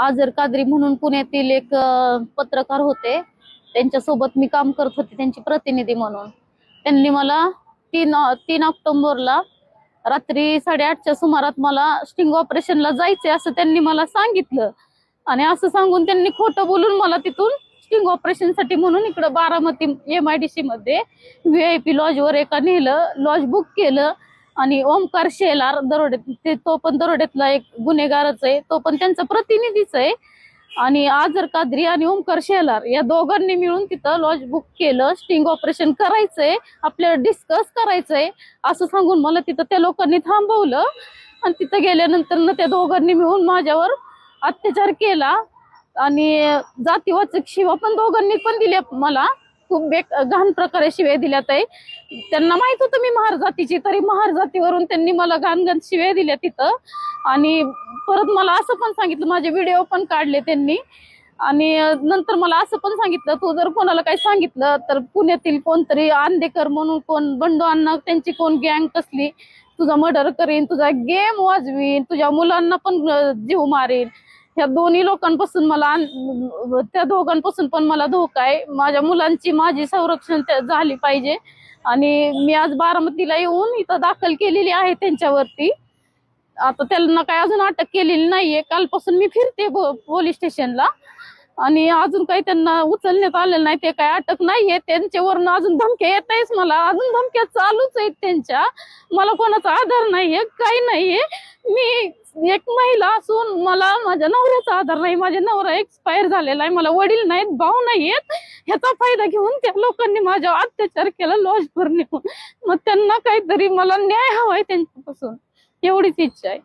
आजर कादरी म्हणून पुण्यातील एक पत्रकार होते. त्यांच्यासोबत मी काम करत होते त्यांची प्रतिनिधी म्हणून. त्यांनी मला तीन तीन ऑक्टोबरला रात्री साडेआठच्या सुमारात मला स्टिंग ऑपरेशनला जायचंय असं त्यांनी मला सांगितलं. आणि असं सांगून त्यांनी खोटं बोलून मला तिथून स्टिंग ऑपरेशनसाठी म्हणून इकडं Baramati M I D C मध्ये पी लॉजवर एका नेलं लॉज बुक केलं. आणि ओमकार शेलार दरोड्यात ते तो पण दरोड्यातला एक गुन्हेगारच आहे. तो पण त्यांचा प्रतिनिधीच आहे. आणि आजर कादरी आणि ओमकार शेलार या दोघांनी मिळून तिथं लॉज बुक केलं स्टिंग ऑपरेशन करायचंय आपल्याला डिस्कस करायचंय. असं सांगून मला तिथं त्या लोकांनी थांबवलं. आणि तिथं गेल्यानंतर ना त्या दोघांनी मिळून माझ्यावर अत्याचार केला. आणि जातीवाचक शिवा पण दोघांनी पण दिल्या मला. खूप बेक घाण प्रकारे शिव्या दिल्यात आहे त्यांना माहीत होतं मी महार जातीची तरी महार जातीवरून त्यांनी मला घाण शिव्या दिल्या तिथं. आणि परत मला असं पण सांगितलं माझे व्हिडिओ पण काढले त्यांनी. आणि नंतर मला असं पण सांगितलं तू जर कोणाला काही सांगितलं तर पुण्यातील कोणतरी आंदेकर म्हणून कोण बंडू अण्णा त्यांची कोण गँग कसली तुझा मर्डर करीन तुझा गेम वाजवीन तुझ्या मुलांना पण जीव मारेन. ह्या दोन्ही लोकांपासून मला त्या दोघांपासून पण मला धोका आहे. माझ्या मुलांची माझी संरक्षण झाली पाहिजे. आणि मी आज बारामतीला येऊन इथं दाखल केलेली आहे त्यांच्यावरती. आता त्यांना काय अजून अटक केलेली नाहीये. कालपासून मी फिरते पोलीस स्टेशनला. आणि अजून काही त्यांना उचलण्यात आलेलं नाही. ते काय अटक नाहीये. त्यांच्यावरून अजून धमक्या येत आहेस मला. अजून धमक्या चालूच आहेत त्यांच्या. मला कोणाचा आधार नाहीये. काही नाहीये. मी एक महिला असून मला माझ्या नवऱ्याचा आधार नाही माझ्या नवरा एक्सपायर झालेला आहे मला वडील नाहीत भाऊ नाहीयेत. ह्याचा फायदा घेऊन त्या लोकांनी माझ्यावर अत्याचार केला लॉजवर नेऊन. मग त्यांना काहीतरी मला न्याय हवाय त्यांच्यापासून. एवढीच इच्छा आहे.